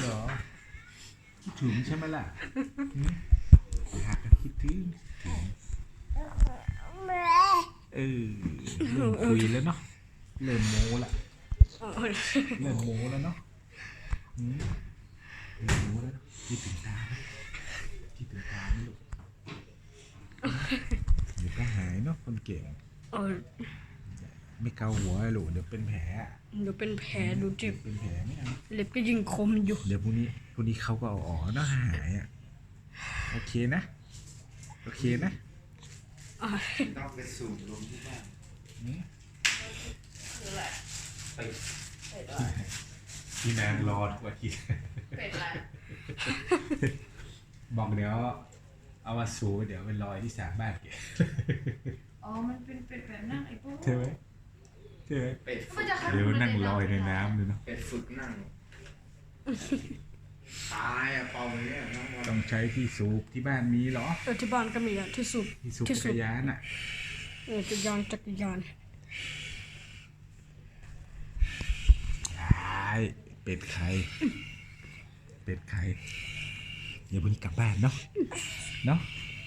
เหรอคิดถึงใช่ไหมล่ะหืมอยากคิดถึงถึงเออเริ่มคุยแล้วเนาะเริ่มโม้ละเริ่มโม้แล้วเนาะหืมเลิมโม้แล้วเนอะคิดถึงตาคิดถึงตาไหมลูกเดี๋ยวก็หายเนาะคนเก่ง ไม่เกาหัวหลูกเดี๋ยวเป็นแผลอะเดี๋ยวเป็นแผลดูเจ็บ เป็นแผลไม่เอาเล็บก็ยิงคมอยู่ เดี๋ยวพรุ่งนี้พรุ่งนี้เขาก็เอาออกเนาะหายอะโอเคนะ โอเคนะอะต้องไปสูบลมที่บ้านอืมไปพี่นางรอทุกอาทิตย์เป็ดอะไรบอกเดี๋ยวเอามาสูเดี๋ยวไปลอยที่สามบ้านแกอ๋อ มันเป็นเป็ดแบบนั่งไอ้พวก ใช่ไหม ใช่ไหมเป็ดมัฝึนกจะขัดเดี๋ยวนั่งลอยในน้ำเลยเนาะเป็ดฝึกนั่งตายอะเป่าอย่างเงี้ยน้องบอลต้องใช้ที่สูบที่บ้านมีเหรอเออที่บ้านก็มีอะที่สุดที่สูบที่จัสุกดรยานอะเออจักรยานจักรยานใช่เป็ดไข่เป็ดไข่เดี๋ยวพรุ่งนี้กลับบ้านเนาะเนาะ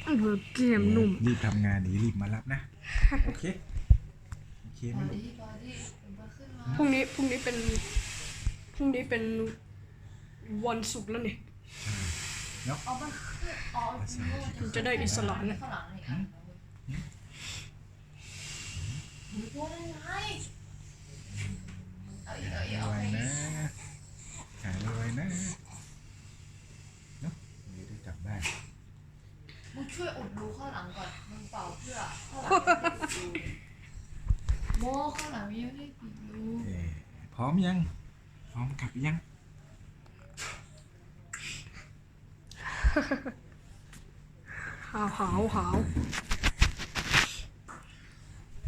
เออเกมหนุ่มรีบทำงานดีรีบมารับนะ โอเคโอ เคไหมบอลูกดี้บอดี้มันมาขึ้นมาพรุ่งนี้พรุ่งนี้เป็นพรุ่งนี้เป็นวันศุกร์แล้วนี่อ๋อมันขึ้นอ๋อมันจะได้อิสระเนี่ยข้างหลังนี่อะหูตัวได้ไงเอาอีกเอาอีกเอาไวอีกนะหายไวๆนะเนาะเดี๋ยวได้กลับบ้านมึงช่วยอุดรูข้างหลังก่อน มึงเป่าเพื่อข้างหลังไม่ได้ปิดรู โมข้างหลังยังไม่ได้ปิดรูเอ่อพร้อมยัง พร้อมกลับยัง หาวหาวหาว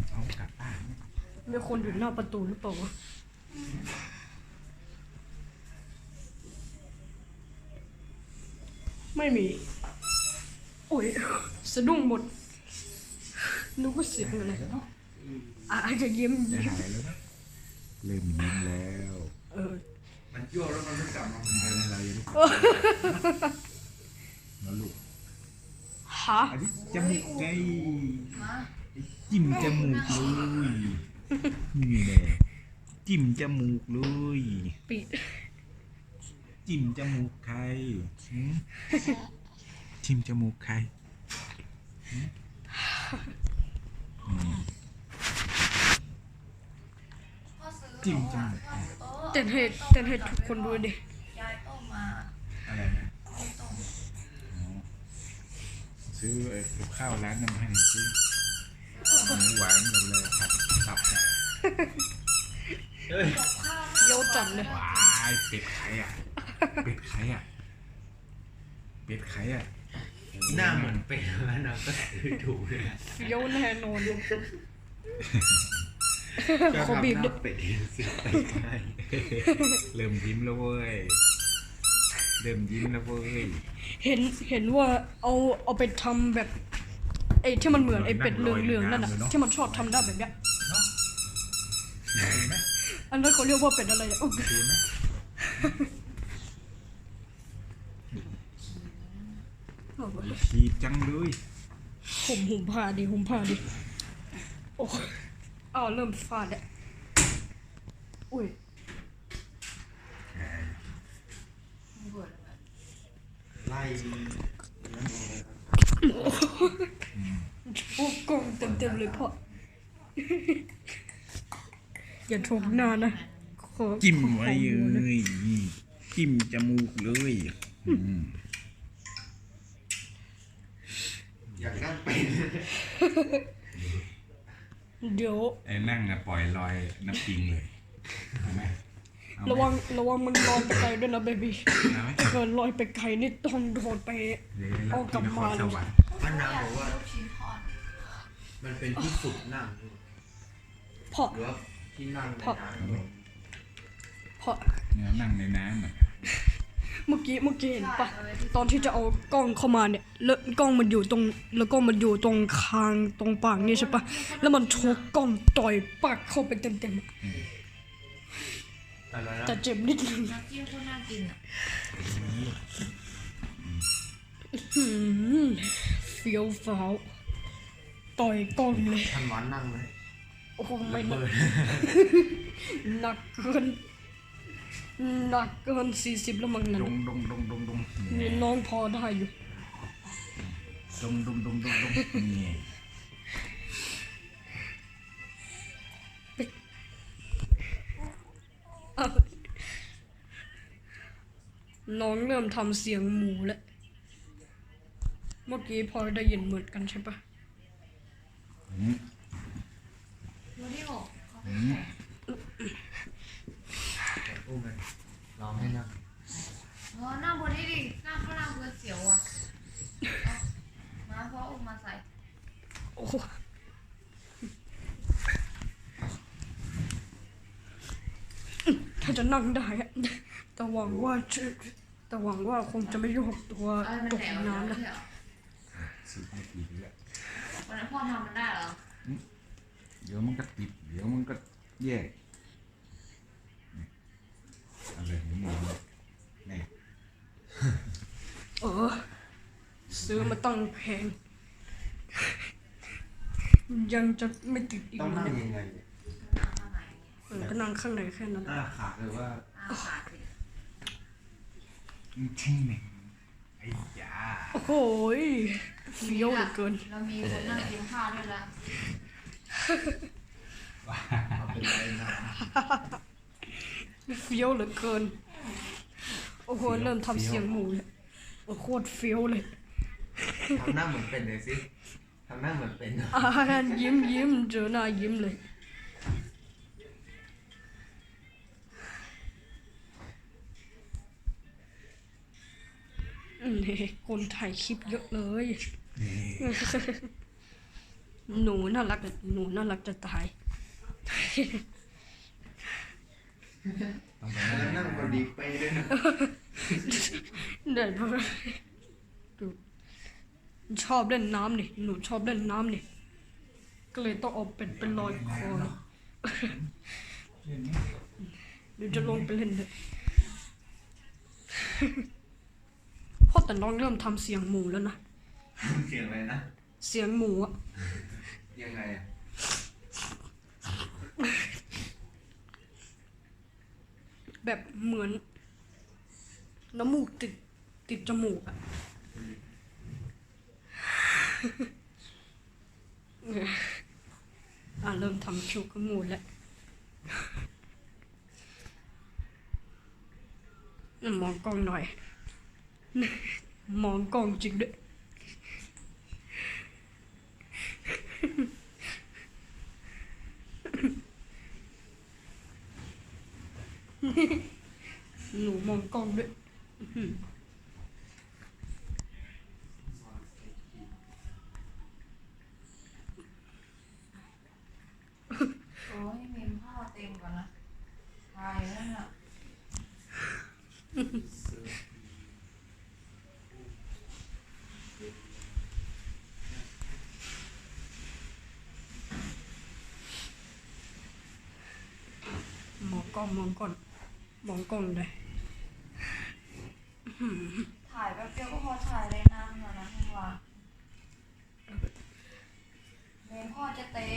พร้อมกลับบ้าน มีคนอยู่หน้าประตูหรือเปล่าวะไม่มี โอ้ย สะดุ้งหมดนึกว่าเสียงอะไรอะ อาจจะยิ้มได้ยิ้มหายแล้วนะเริ่มยิ้มแล้ว เออ มันยั่วแล้วมันไม่กลับมาหายแล้วเรายังไม่กลับแล้วลูกฮะอันนี้จมูกไงมาจิ้มจมูกเลยนี่แหละจิ้มจมูกเลยปิดจิ้มจมูกใครหืมจิ้มจมูกใคร หืมอืมพ่อซื้อจิ้มจังเออเต้นให้เต้นให้ทุกคนดูดิยายต้มมาอะไรนะไม่ต้มอ๋อซื้อไอ้กับข้าวร้านนั้นมาให้ซื้อหมูหวานกับเลยผัดตับอะเฮ้ยกับข้าวเยี่ยวจัดเลยว้ายเป็ดไข่อะเป็ดไข่อะเป็ดไข่อะหน้าเหมือนเป็ดแล้วนะก็ซื้อถูกเลยเยี่ยวแน่นอนก็ ขอทำบีบหดิน้าเป็ดซื้อไปให้เริ่มยิ้มแล้วเว้ย เริ่มยิ้มแล้วเว้ยเห็นเห็นว่าเอาเอาไปทำแบบไอ้ที่มันเหมือนไอ้เป็ดเหลืองๆนั่นน่ะที่มันชอบทำได้แบบเนี้ยเห็นไหมอันนั้นเขาเรียกว่าเป็ดอะไรอะอุ๊ยเห็นไหมขีดจังเลย ผมหุ่มผ้าดิหุ่มผ้าดิโอ้ย อ้าวเริ่มฟาดแล้วอุ้ยมึงเบื่อแล้วไหมไล่โอ้กล้องเต็มเต็มๆเลยพ่อ อย่าชมหน้านะขอจิ้มไว้ขอเลหันะยจิ้มจมูกเลยอืมอยากนั่งเป็ด เดี๋ยวไอ้นั่งนะปล่อยลอยน้ำปิงเลยเห็นไหมเอาไหมระวังระวังมันลอยไปไกลด้วยนะเบบี้เอาไหมเกินลอยไปไกลนี่ต้องโดนไป เดี๋ยวเอากลับมาที่นครสวรรค์มันนางบอกว่าลูกชิ้นทอดมันเป็นที่ฝึกนั่งเพราะหรือว่าที่นั่งในน้ำ เพราะ เนี่ยนั่งในน้ำอะ เมื่อกี้เมื่อกี้เห็นปะตอนที่จะเอากล้องเข้ามาเนี่ยแล้วกล้องมันอยู่ตรงแล้วกล้องมันอยู่ตรงคางตรงปากนี่ใช่ปะแล้วมันโชกกล้องต่อยปากเข้าไปเต็มๆอะอะไรนะแต่เจ็บนิดนึงน้ำจิ้มโคตรน่ากินอะหืมเฟี้ยวฟ้าวต่อยกล้องเลย ทันวันนั่งเลยโอ้โหไม่หนัเปิกด หนักเกิน หนักเกินสี่สิบแล้วมั้งนั่นดงดงดงดงดงมีน้องพอได้อยู่ดงดงดงดงดงนี่อ้าวน้องเริ่มทำเสียงหมูแล้ว เมื่อกี้พอได้ยินเหมือนกันใช่ปะอืมวันที่หกเขาไปอืมแข่ง อุ้มกันลองให้นั่ง เออนั่งบนนี้ดินั่งข้างล่างเพื่อนเสียวอะ เอามาเพราะอุ้มมาใส่โอ้โหถ้าจะนั่งได้อะแต่หวังว่าจะแต่หวังว่าคงจะไม่โยกตัวอะไรมันตกแหลมน้ำแล้นะวเหรอสิบนาทีแล้ววันนั้นพ่อทำมันได้เหรอ เดี๋ยวมันก็ติด เดี๋ยวมันก็แยกนี่อะไรของมึงเนี่ยเออ ซื้อมาตั้งแพง ยังจะไม่ติดอีกต้องเหรอนั่งเนี่ยยังไงเนี่ยนั่งข้างในเออก็นั่งข้างในแค่นั้นหน้าขาหรือว่าอ้าขาดสิจริงเนี่ยไอ้ยาโอ้โหยเฟี้ยวเหลือเกินเรามีคนนั่งกินข้าวด้วยละเอาเป็นไรนะเฟี้ยวเหลือเกิน โอ้โห เริ่มทำเสียงหมูเลยโอ้โหโคตรเฟี้ยวเลยทำหน้าเหมือนเป็นเลยสิ ทำหน้าเหมือนเป็นอ่ายิ้มยิ้มเจอหน้ายิ้มเลย นี่คนถ่ายคลิปเยอะเลยนี่หนูน่ารักอะหนูน่ารักจะตายต้องไปแล้วนั่งนั่งพอดีไปเลยนะเด็ดมากดู ชอบเล่นน้ำนี่ หนูชอบเล่นน้ำนี่ ก็เลยต้องเอาเป็ดเป็นลอยคอเลยเดี๋ยวจะลงไปเล่นเลยพ่อแต่น้องเริ่มทำเสียงหมูแล้วนะ เสียงอะไรนะ เสียงหมูอะยังไงอะแบบเหมือนน้ำมูกติดติดจมูกอะ อะเริ่มทำคิวขมูลแล้วมองกล้องหน่อย มองกล้องจริงด้วยหนูมองกล้องด้วย โอ้ยเมมพ่อเต็มก่อนนะตายแล้วน่ะ呃มองก ล้องมองก่อนมองกล้องเลยถ่ายแป๊บเดียวก็พอถ่ายเลยนั่งแล้วนะทั้งวันเมมพ่อจะเต็ม